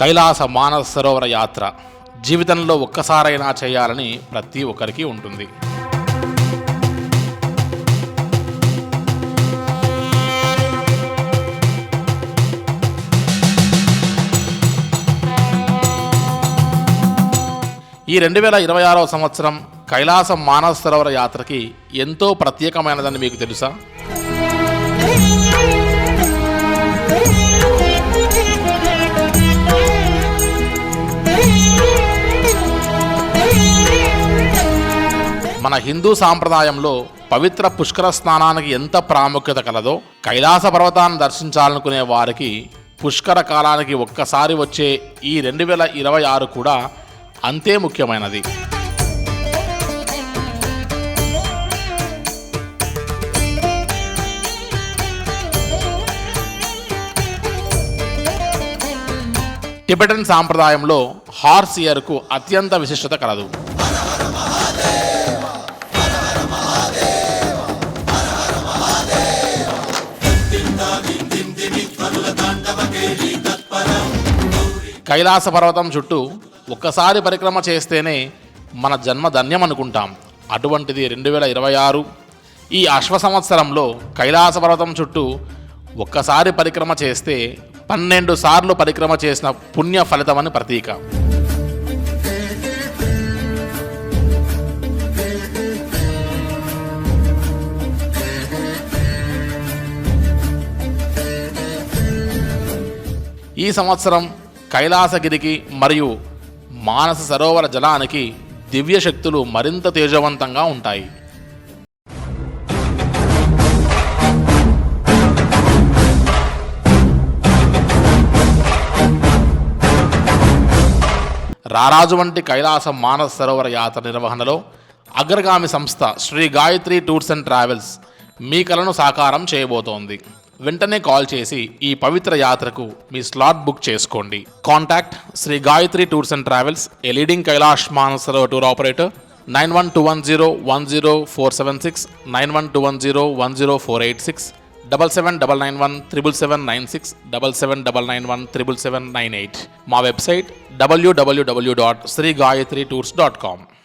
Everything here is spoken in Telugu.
కైలాస మానస సరోవర యాత్ర జీవితంలో ఒక్కసారైనా చేయాలని ప్రతి ఒక్కరికి ఉంటుంది. ఈ రెండు వేల ఇరవై ఆరవ సంవత్సరం కైలాస మానస సరోవర యాత్రకి ఎంతో ప్రత్యేకమైనదని మీకు తెలుసా? మన హిందూ సాంప్రదాయంలో పవిత్ర పుష్కర స్నానానికి ఎంత ప్రాముఖ్యత కలదో కైలాస పర్వతాన్ని దర్శించాలనుకునే వారికి పుష్కర కాలానికి ఒక్కసారి వచ్చే ఈ రెండు వేల ఇరవై ఆరు కూడా అంతే ముఖ్యమైనది. టిబెటన్ సాంప్రదాయంలో హార్స్ ఇయర్కు అత్యంత విశిష్టత కలదు. కైలాస పర్వతం చుట్టూ ఒక్కసారి పరిక్రమ చేస్తేనే మన జన్మ ధన్యం అనుకుంటాం. అటువంటిది రెండు వేల ఇరవై ఆరు. ఈ అశ్వ సంవత్సరంలో కైలాస పర్వతం చుట్టూ ఒక్కసారి పరిక్రమ చేస్తే పన్నెండు సార్లు పరిక్రమ చేసిన పుణ్య ఫలితమని ప్రతీక. ఈ సంవత్సరం కైలాసగిరికి మరియు మానస సరోవర జలానికి దివ్య శక్తులు మరింత తేజవంతంగా ఉంటాయి. రారాజు వంటి కైలాస మానస సరోవర యాత్ర నిర్వహణలో అగ్రగామి సంస్థ Shri Gayatri tours and travels మీ కలను సాకారం చేయబోతోంది. వెంటనే కాల్ చేసి ఈ పవిత్ర యాత్రకు మీ స్లాట్ బుక్ చేసుకోండి. Contact Shri Gayatri tours and travels a leading Kailash Manasa tour operator nine one two one zero one zero four seven six nine one two one zero one zero four eight six double seven double nine one triple seven nine six double seven double nine one triple seven nine eight. మా వెబ్సైట్ డబ్ల్యూడబ్ల్యూడబ్ల్యూ dot Shri Gayatri tours dot com